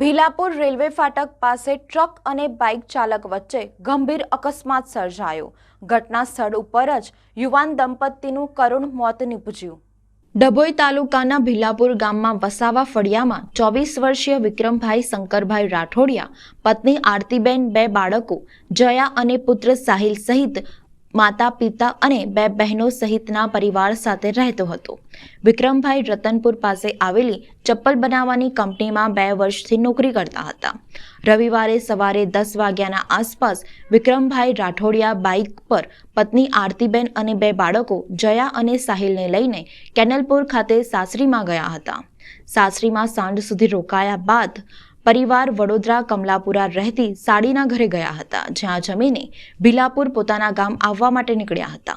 Bhilapur railway ફાટક પાસે truck અને બાઇક ચાલક વચ્ચે ગંભીર અકસ્માત સર્જાયો. ઘટના સ્થળ ઉપર જ યુવાન દંપતીનું કરુણ મોત નીપજ્યું. ડભોઈ તાલુકાના ભીલાપુર ગામમાં વસાવા ફળિયામાં ચોવીસ વર્ષીય વિક્રમભાઈ શંકરભાઈ રાઠોડિયા, પત્ની આરતીબેન બે બાળકો, જયા અને પુત્ર સાહિલ સહિત માતા પિતા અને બે બહેનો સહિતના પરિવાર સાથે રહેતો હતો. વિક્રમભાઈ રતનપુર પાસે આવેલી ચપ્પલ બનાવવાની કંપનીમાં બે વર્ષથી નોકરી કરતા હતા. રવિવારે સવારે દસ વાગ્યાના આસપાસ વિક્રમભાઈ રાઠોડિયા બાઇક પર પત્ની આરતીબેન અને બે બાળકો જયા અને સાહિલને લઈને કેનલપુર ખાતે સાસરીમાં ગયા હતા. સાસરીમાં સાંજ સુધી રોકાયા બાદ પરિવાર વડોદરા, કમલાપુરા રહેતી સાડીના ઘરે ગયા હતા, જ્યાં જમીને ભીલાપુર પોતાના ગામ આવવા માટે નીકળ્યા હતા.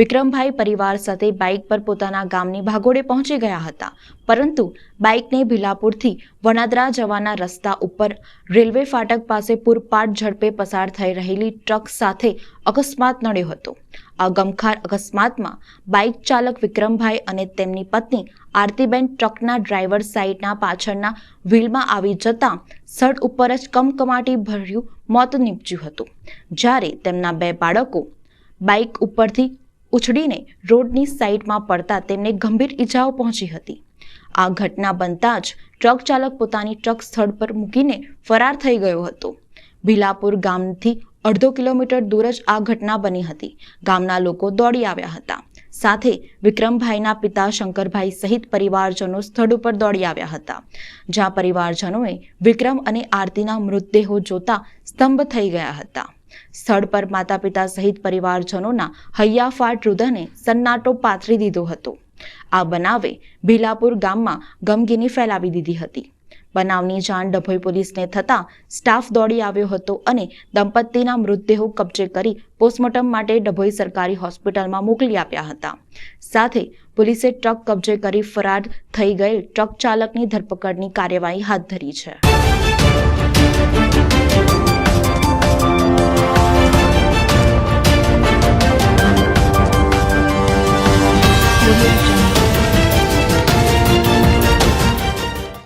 વિક્રમભાઈ પરિવાર સાથે બાઇક પર પોતાના ગામની ભાગોળે પહોંચી ગયા હતા, પરંતુ બાઇકને ભીલાપુરથી વણાદરા જવાના રસ્તા ઉપર રેલવે ફાટક પાસે પૂરપાટ ઝડપે પસાર થઈ રહેલી ટ્રક સાથે અકસ્માત નડ્યો હતો. આ ગમખાર અકસ્માતમાં બાઇક ચાલક વિક્રમભાઈ અને તેમની પત્ની આરતીબેન ટ્રકના ડ્રાઈવર સાઈડના પાછળના વ્હીલમાં આવી જતા સ્થળ ઉપર જ કમકમાટી ભર્યું મોત નીપજ્યું હતું. જ્યારે તેમના બે બાળકો બાઇક ઉપરથી ઉછળીને રોડની સાઈડમાં પડતા તેમને ગંભીર ઈજાઓ પહોંચી હતી. આ ઘટના બનતા જ ટ્રક ચાલક પોતાની ટ્રક સ્થળ પર મૂકીને ફરાર થઈ ગયો હતો. ભીલાપુર ગામથી અડધો કિલોમીટર દૂર જ આ ઘટના બની હતી. ગામના લોકો દોડી આવ્યા હતા. સાથે વિક્રમભાઈના પિતા શંકરભાઈ સહિત પરિવારજનો સ્થળ ઉપર દોડી આવ્યા હતા. જ્યાં પરિવારજનોએ વિક્રમ અને આરતીના મૃતદેહો જોતા સ્તંભ થઈ ગયા હતા. સ્થળ પર માતા પિતા સહિત પરિવારજનોના હૈયાફાટ રુદને સન્નાટો પાથરી દીધો હતો. આ બનાવે ભીલાપુર ગામમાં ગમગીની ફેલાવી દીધી હતી. બનાવની જાણ ડભોઈ પોલીસને થતાં સ્ટાફ દોડી આવ્યો હતો અને દંપતીના મૃતદેહો કબજે કરી પોસ્ટમોર્ટમ માટે ડભોઈ સરકારી હોસ્પિટલમાં મોકલી આપ્યા હતા સાથે પોલીસે ટ્રક કબજે કરી ફરાર થઈ ગયેલ ટ્રક ચાલકની ધરપકડની કાર્યવાહી હાથ ધરી છે